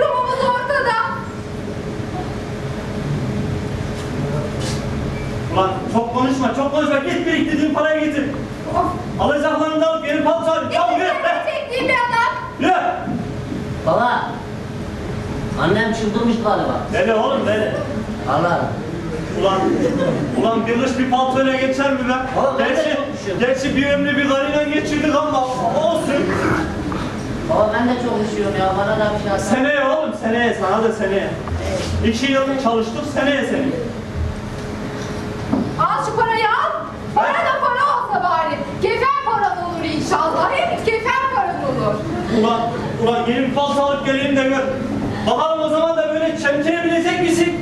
Durumumuz ortada. Ulan çok konuşma, çok konuşma. Git biriktirdiğin parayı getir. Of. Alacaklarını da alıp yeni palto al. Çabuk yürü. Çektiğim bir adam. Yürü. Baba. Annem çıldırmış galiba. Deli oğlum deli. Allah. Ulan, ulan bir kış bir paltoyla geçer mi be? Oğlum ben de gerçi, çok gerçi bir ömrü bir karıyla geçirdik ama olsun. Baba ben de çok üşüyorum ya. Bana da bir şey alsana. Seneye oğlum, seneye sana da seneye. İki yıl çalıştık, seneye seneye. Al şu parayı al. Para da para olsa bari. Kefen paran olur inşallah. Hep kefen paran olur. Ulan, ulan bir palto alıp geleyim de gör. Bakalım o zaman da böyle çemkirebilecek misin?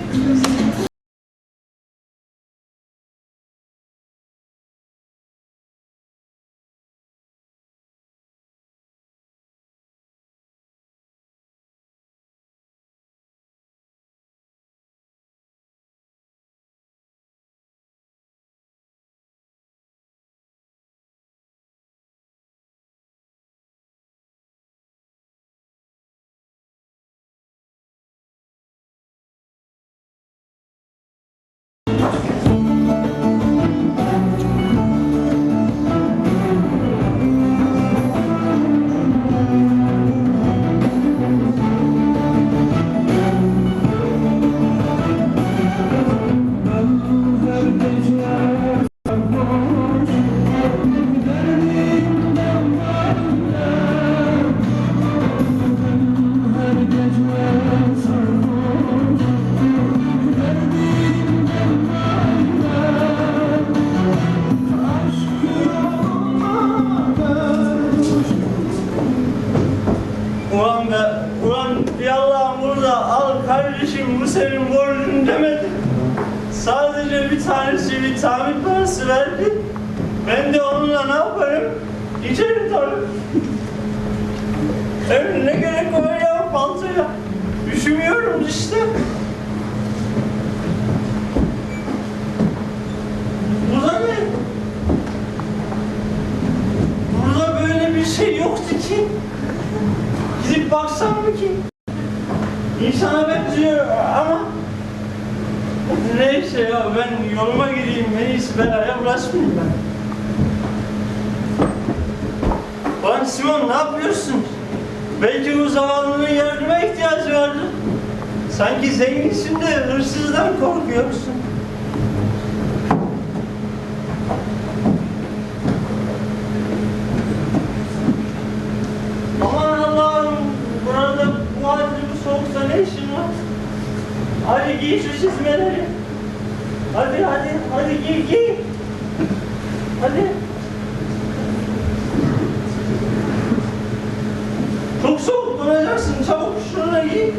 Ki. Gidip baksam mı ki? İnsana benziyor ama Neyse ya ben yoluma gideyim en iyisi belaya bulaşmayayım ben. Lan Simon ne yapıyorsun? Belki bu zavallının yardıma ihtiyacı vardır. Sanki zenginsin de hırsızdan korkuyorsun. Aman Allah'ım burada bu halde bu soğukta ne işin var? Hadi giy şu çizmeleri. Hadi hadi hadi giy giy. Hadi. Çok soğuk donacaksın çabuk şunu giy.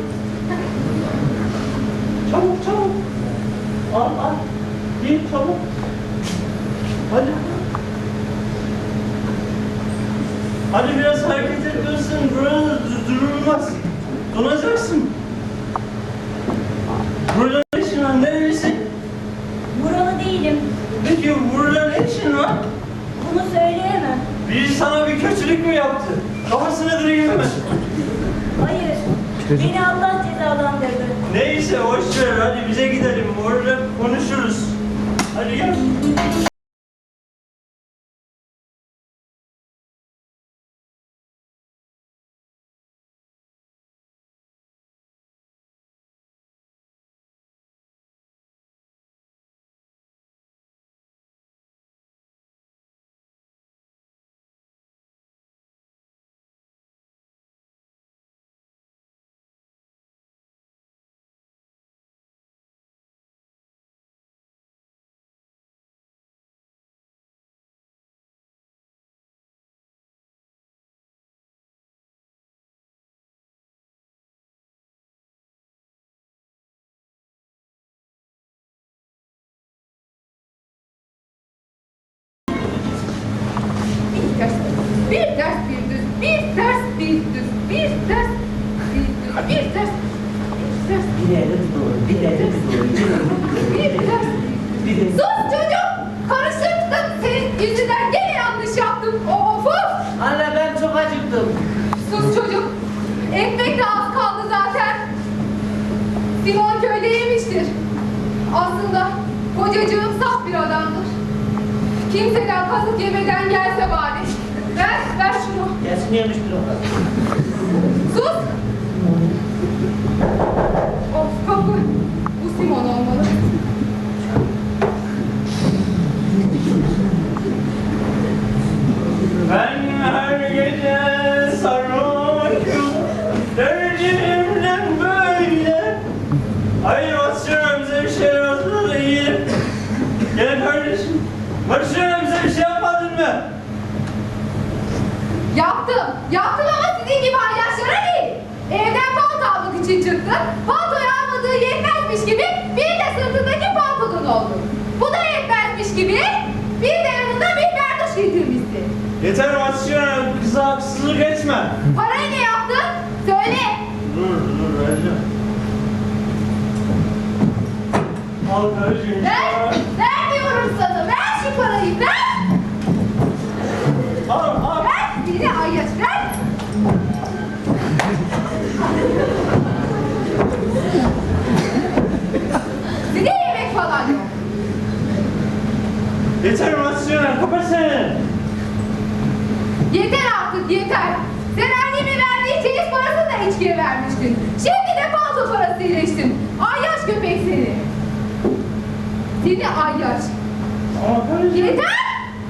Çabuk çabuk. Al al. Giy çabuk. Hadi. Hadi biraz hareket ediyorsun. Burada dur- durulmaz. Donacaksın. Ters, bir düz, bir ters, bir düz, bir ters, bir düz, bir ters, bir ters, Bir elim doğru, bir elim doğru. bir ters, Sus çocuk! Karıştırdım senin yüzünden gene yanlış yaptım. Of of! Anne ben çok acıktım. Sus çocuk! Ekmek de az kaldı zaten. Simon köyde yemiştir. Aslında kocacığım saf bir adamdır. Kimseden kazık yemeden gelse bari. Ver, ver şunu. Kesin yemiştir o kadar. Sus! Of kapı. Bu Simon olmalı. Ben her gece sarhoşum Dercimden böyle Hayır basıyorum şey hazırla yiyelim Gel kardeşim Basıyorum bize bir şey yapmadın mı? Yaptım. Yaptım ama sizin gibi ayyaşlara değil. Evden palto almak için çıktı. Paltoyu almadığı yetmezmiş gibi bir de sırtındaki paltodan oldu. Bu da yetmezmiş gibi bir de yanında bir berduş getirmişti. Yeter basıyorum kıza haksızlık etme Parayı ne yaptın? Söyle. Dur dur vereceğim Al kardeşim Ver. Ver diyorum sana. Ver şu parayı. Ver. Al al Beni ayyaş. Ver. De yemek falan yok. Yeter basıyorum kapat seni Yeter artık yeter. Sen annemin verdiği çeyiz parasını da içkiye vermiştin. Şimdi de palto parasıyla içtin. Ayyaş köpek seni. Seni ayyaş. Yeter!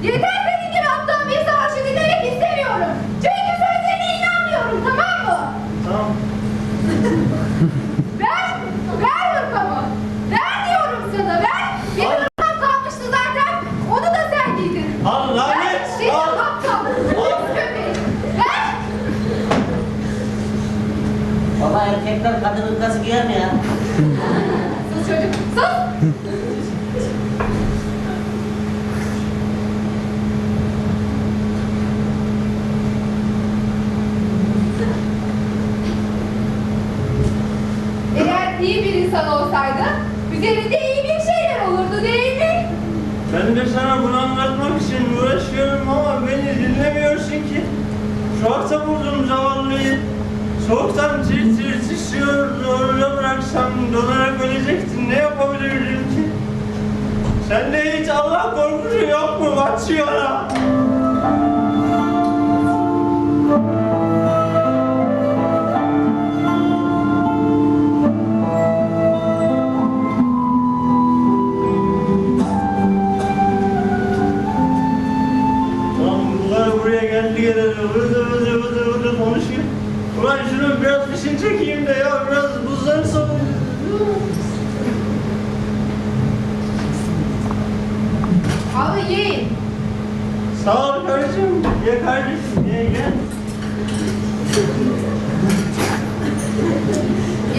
Yeter senin gibi aptal bir savaşı dinlemek istemiyorum. Çünkü sözlerine inanmıyorum tamam mı? Tamam Ver! Ver hırkamı! Ver diyorum sana ver! Bir Al. hırkam kalmıştı zaten. Onu da sen giydin. Al Ver! lanet Seni al aptal! Pis köpek! Ver! Baba erkekler ya? Sus çocuk, sus! Eğer iyi bir insan olsaydı, üzerinde iyi bir şeyler olurdu değil mi? Ben de sana bunu anlatmak için uğraşıyorum ama beni dinlemiyorsun ki. Soğukta buldum zavallıyı. Soğuktan tir tir titriyor, zorla bıraksam donarak ölecektin. Ne yapabilirdim ki? Sende hiç Allah korkusu yok mu Batsiyona? Lan Ulan şunu biraz fişini çekeyim de ya biraz buzları savun. Al yiyin. Sağ ol kardeşim. Ye kardeşim ye gel.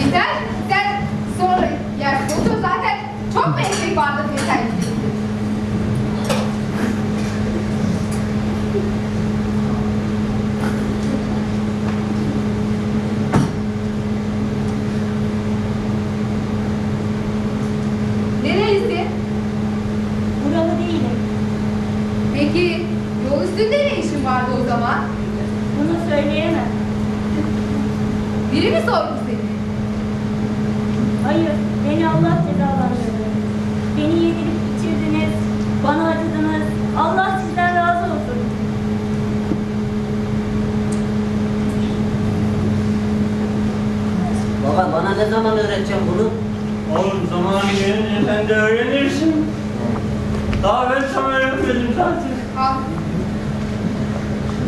Yeter, sen sonra yersin. Otur zaten çok mu ekmek vardı yeter. Nerelisin? Buralı değilim. Peki yol üstünde ne işin vardı o zaman? Bunu söyleyemem. Biri mi sordu seni? Hayır, beni Allah cezalandırdı. Beni yedirip içirdiniz, bana acıdınız. Allah sizden razı olsun. Baba bana ne zaman öğreteceksin bunu? Oğlum zamanı gelince sen de öğrenirsin. Daha ben sana öğretmedim zaten. Al.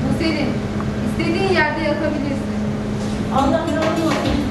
Bu senin. İstediğin yerde yakabilirsin. Allah razı olsun.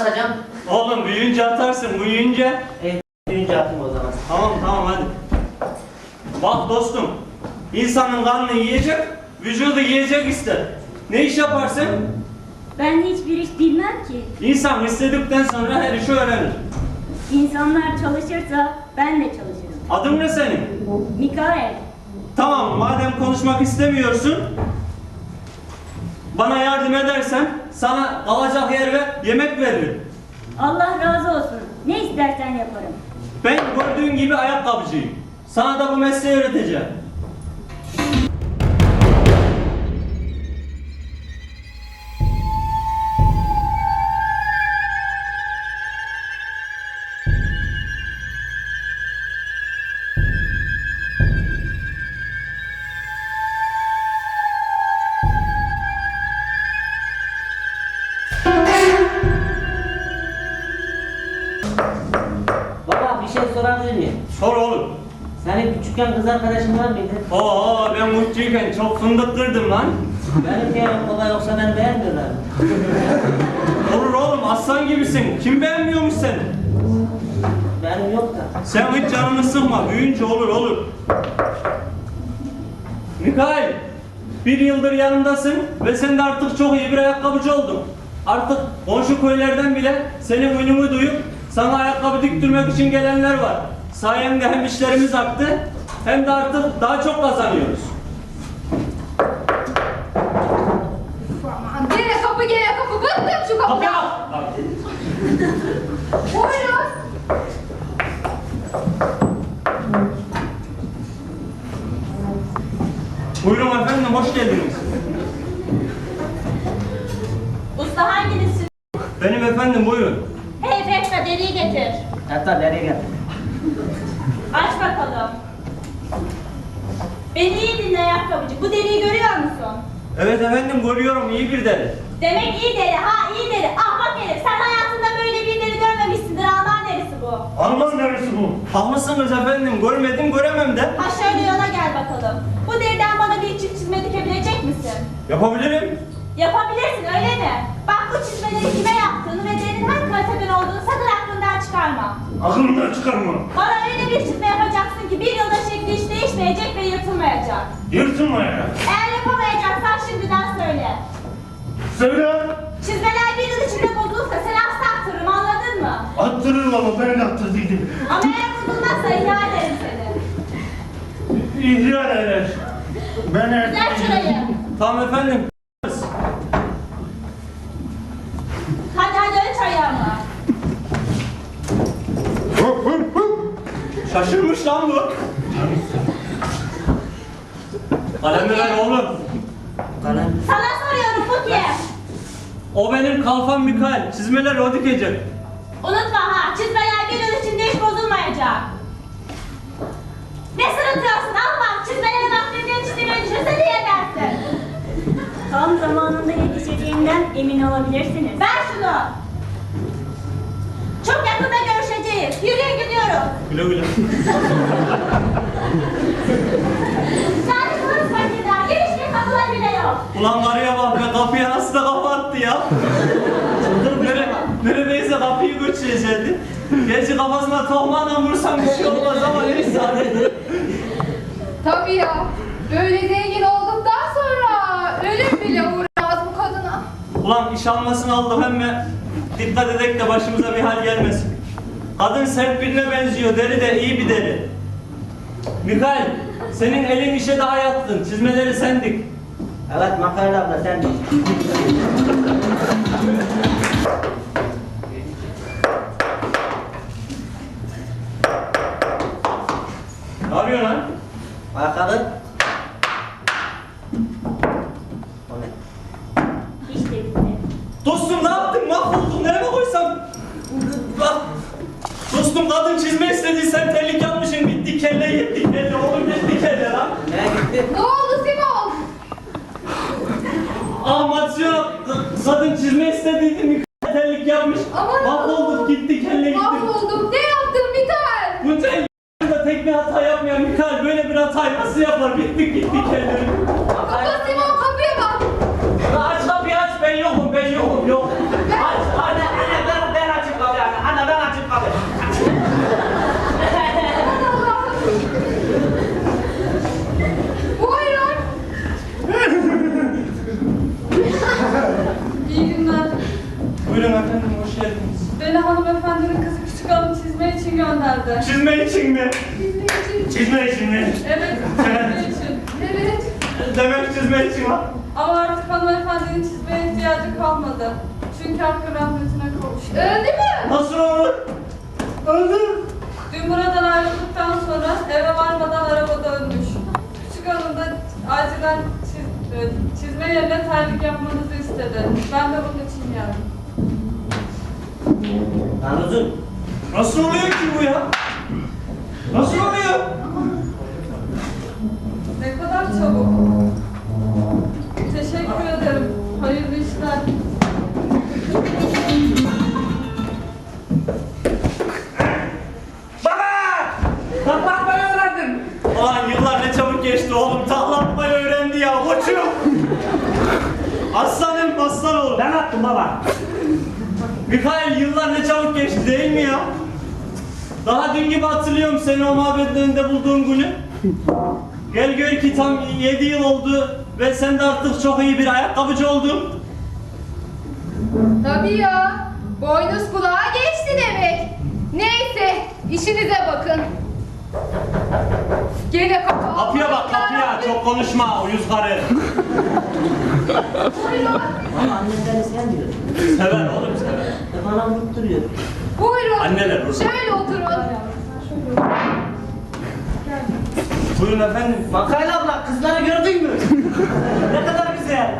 Atacağım? Oğlum büyüyünce atarsın büyüyünce. E, büyüyünce atayım o zaman. Tamam tamam hadi. Bak dostum. insanın kanını yiyecek, vücudu yiyecek ister. Ne iş yaparsın? Ben hiçbir iş bilmem ki. İnsan istedikten sonra her işi öğrenir. İnsanlar çalışırsa ben de çalışırım. Adın ne senin? Mikael, Tamam madem konuşmak istemiyorsun bana yardım edersen sana kalacak yer ve yemek veririm. Allah razı olsun. Ne istersen yaparım. Ben gördüğün gibi ayakkabıcıyım. Sana da bu mesleği öğreteceğim. Arkadaşın var mıydı? Oo ben mutluyken çok fındık kırdım lan. Benim diyemem baba yoksa beni beğenmiyorlar. Olur oğlum aslan gibisin. Kim beğenmiyormuş seni? Benim yok da. Sen hiç canını sıkma. Büyüyünce olur olur. Mikail, bir yıldır yanımdasın ve sen de artık çok iyi bir ayakkabıcı oldun. Artık komşu köylerden bile senin ününü duyup sana ayakkabı diktirmek için gelenler var. Sayende hem işlerimiz arttı hem de artık daha çok kazanıyoruz. Aman gene kapı gene kapı. Bıktım şu Kapıya kapıdan. bak. Buyurun. Buyurun efendim, hoş geldiniz. Usta hanginiz? Benim efendim, buyurun. Hey Fetha deriyi getir. Hatta nereye geldin? Aç bakalım. Beni iyi dinle ayakkabıcı. Bu deriyi görüyor musun? Evet efendim, görüyorum iyi bir deri. Demek iyi deri. Ha iyi deri. Ahmak herif. Sen hayatında böyle bir deri görmemişsindir. Alman derisi bu. Alman derisi bu. Haklısınız efendim, görmedim göremem de. Ha şöyle yola gel bakalım. Bu deriden bana bir çift çizme dikebilecek misin? Yapabilirim. Yapabilirsin öyle mi? Bak bu çizmeleri kime yaptığını ve derinin hangi kaliteden olduğunu sakın aklından çıkarma. Aklımdan çıkarma. Bana öyle bir çizme yapacaksın ki bir yılda şekli hiç değişmeyecek ve yırtılmayacak. Yırtınma ya. Eğer yapamayacaksan şimdiden söyle. Söyle. Çizmeler bir yıl içinde bozulursa seni hasta attırırım anladın mı? Attırırım ama ben de attırdıydım. Ama eğer bozulmazsa ihya ederim seni. İhya eder. Ben Ver şurayı. Tamam efendim. Hadi hadi aç ayağımı. Şaşırmış lan bu. Kalemi ver oğlum. Kalem. Sana soruyorum bu kim? O benim kalfam Mikael. Çizmeler o dikecek. Unutma ha çizmeler bir yıl içinde hiç bozulmayacak. Ne sırıtıyorsun Alman? Çizmelere baktığında çizmeleri düşünse diye dersin. Tam zamanında yetişeceğimden emin olabilirsiniz. Ver şunu. Çok yakında. Güle güle. Kılıç fakirden. Girişte kapılar bile yok. Ulan karıya bak be kapıya nasıl da kafa attı ya. Nere, neredeyse kapıyı göçecekti. Gerçi kafasına tohmağına vursam bir şey olmaz ama neyse hadi. Tabii ya. Böyle zengin olduktan sonra ölüm bile uğramaz bu kadına. Ulan iş almasını aldım hem dikkat edek de başımıza bir hal gelmesin. Kadın sert birine benziyor, deri de iyi bir deri. Mikael, senin elin işe daha yatkın, çizmeleri sen dik. Evet Makarna abla sen de. Ne yapıyorsun lan? Ayakkabı. O ne? Hiç de bitmedi. Dostum ne yaptın? Mahvoldun, nereye koysam? Bak. Dostum kadın çizme istediysen terlik yapmışsın, gitti kelle gitti kelle, oğlum gitti kelle lan. Nereye gitti? Ne oldu Simon? Amasyon, kadın çizme istediydi, Mikael terlik yapmış. Aman Mahvolduk, gitti kelle gitti. Mahvoldum. Ne yaptın Mikael? Bu tek da tek bir hata yapmayan Mikael böyle bir hatayı nasıl yapar? Bittik gittik elleri. Kapa Simon kapıya bak. Aç kapıyı aç ben yokum ben yokum yok. Aç aç. Buyurun. İyi günler. Buyurun efendim hoş geldiniz. Beni hanımefendinin kızı küçük hanım çizme için gönderdi. Çizme için mi? Çizme için mi? Evet, çizme için. Evet. Demek çizme için var. Ama artık hanımefendinin çizmeye ihtiyacı kalmadı. Çünkü hakkı rahmetine kavuştu. Öldü mü? Nasıl olur? Öldüm. Dün buradan ayrıldıktan sonra eve varmadan arabada ölmüş. Küçük hanım da acilen çiz- e, çizme yerine terlik yapmanızı istedi. Ben de bunun için geldim. Anladın? Nasıl oluyor ki bu ya? Nasıl oluyor? Ne kadar çabuk. Teşekkür ederim. Hayırlı işler. Baba! Taklatmayı öğrendim. Ulan yıllar ne çabuk geçti oğlum. Taklatmayı öğrendi ya koçum. Aslanım aslan oğlum. Ben attım baba. Mikail yıllar ne çabuk geçti değil mi ya? Daha dün gibi hatırlıyorum seni o mabedin önünde bulduğum günü. Gel gör ki tam 7 yıl oldu ve sen de artık çok iyi bir ayakkabıcı oldun. Tabii ya. Boynuz kulağa geçti demek. Neyse, işinize bakın. Gene kapı. Kapıya bak kapıya çok konuşma uyuz karı. Buyurun. Ama annem beni sevmiyor. Sever oğlum sever. E bana vurup duruyor. Buyurun. Anneler burada. Şöyle oturun. Buyurun efendim. Makayla abla kızları gördün mü? ne kadar güzel.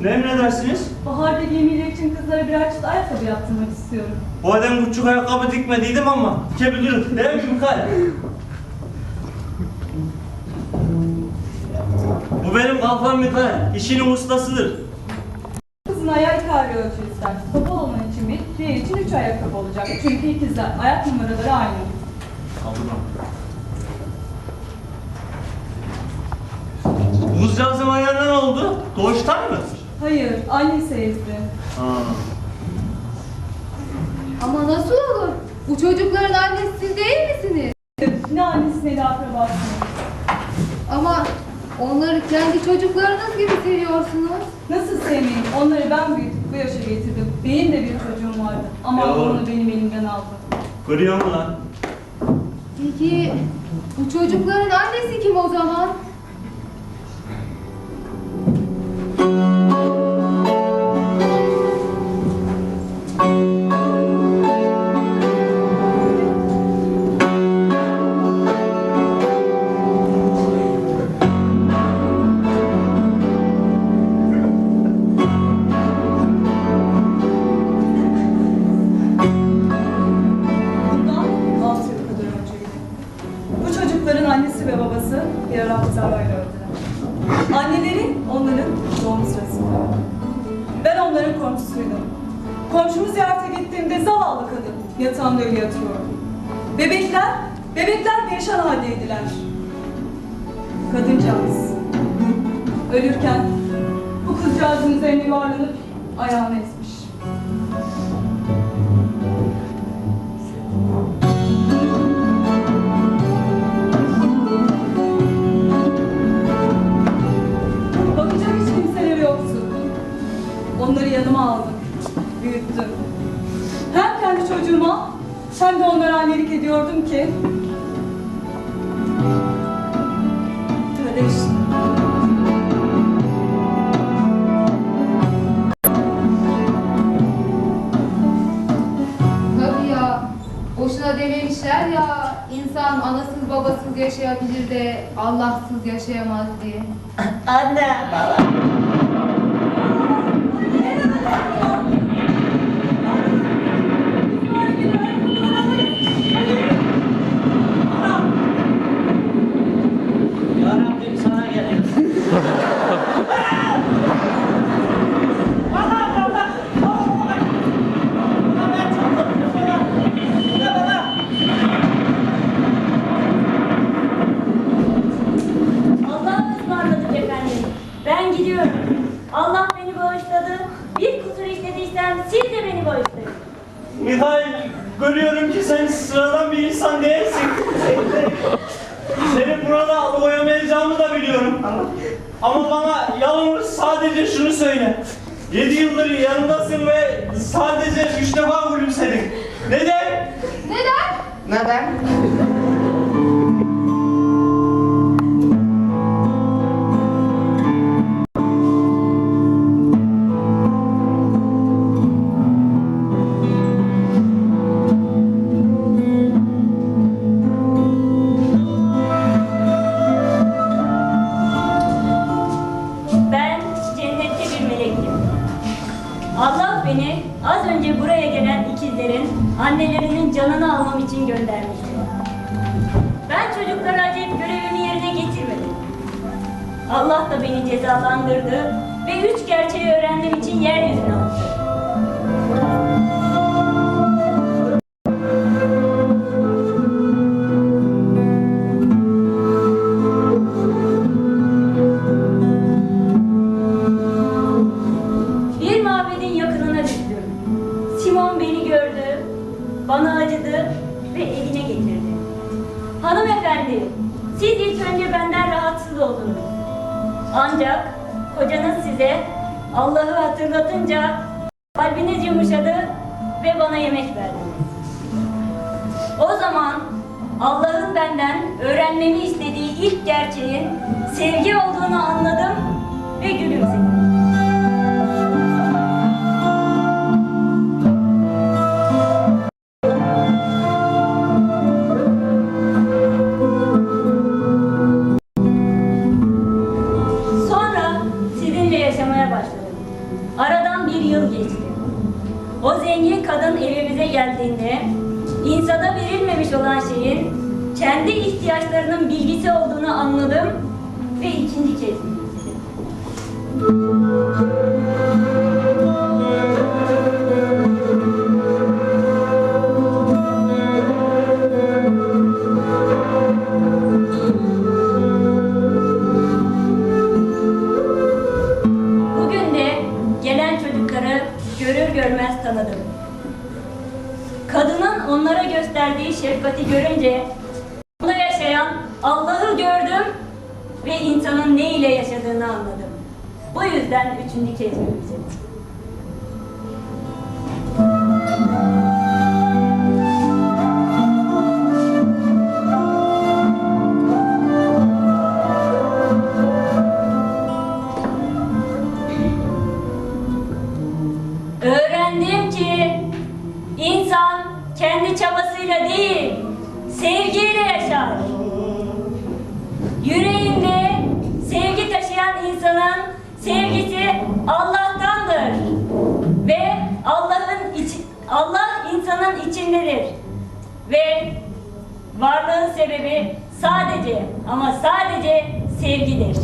Ne emredersiniz? Baharda giymeleri için kızlara birer çift ayakkabı yaptırmak istiyorum. Bu adam küçük ayakkabı dikmediydim ama dikebilirim. Değil mi Mikail? Bu benim kalfam Mikail. İşinin ustasıdır. Kızın ayağı iki ayrı ölçü ister. Topal olan için bir, diğer için üç ayakkabı olacak. Çünkü ikizler. Ayak numaraları aynı. Bu kızcağızın ayağına ne oldu? Doğuştan mı? Hayır, annesi ezdi. Ha. Ama nasıl olur? Bu çocukların annesi siz değil misiniz? Ne annesi ne de akrabası. Ama onları kendi çocuklarınız gibi seviyorsunuz. Nasıl sevmeyeyim? Onları ben büyütüp bu yaşa getirdim. Benim de bir çocuğum vardı. Ama Ya onu benim elimden aldı. Görüyor musun lan? Peki bu çocukların annesi kim o zaman? Kadın yatağında ölü yatıyordu. Bebekler, bebekler perişan haldeydiler. Kadıncağız ölürken bu kızcağızın üzerine yuvarlanıp ayağını ezmiş. Bakacak hiç kimseleri yoktu. Onları yanıma aldım, büyüttüm. Çocuğuma hem de onlara annelik ediyordum ki... İşte. Tabii ya. Boşuna dememişler ya insan anasız babasız yaşayabilir de Allahsız yaşayamaz diye. Anne, baba. Ama bana yalnız sadece şunu söyle. Yedi yıldır yanındasın ve sadece üç defa gülümsedin. Neden? Neden? Neden? anladı. Allah'ı gördüm ve insanın ne ile yaşadığını anladım. Bu yüzden üçüncü kez mümkün. Allah'tandır ve Allah'ın içi, Allah insanın içindedir ve varlığın sebebi sadece ama sadece sevgidir.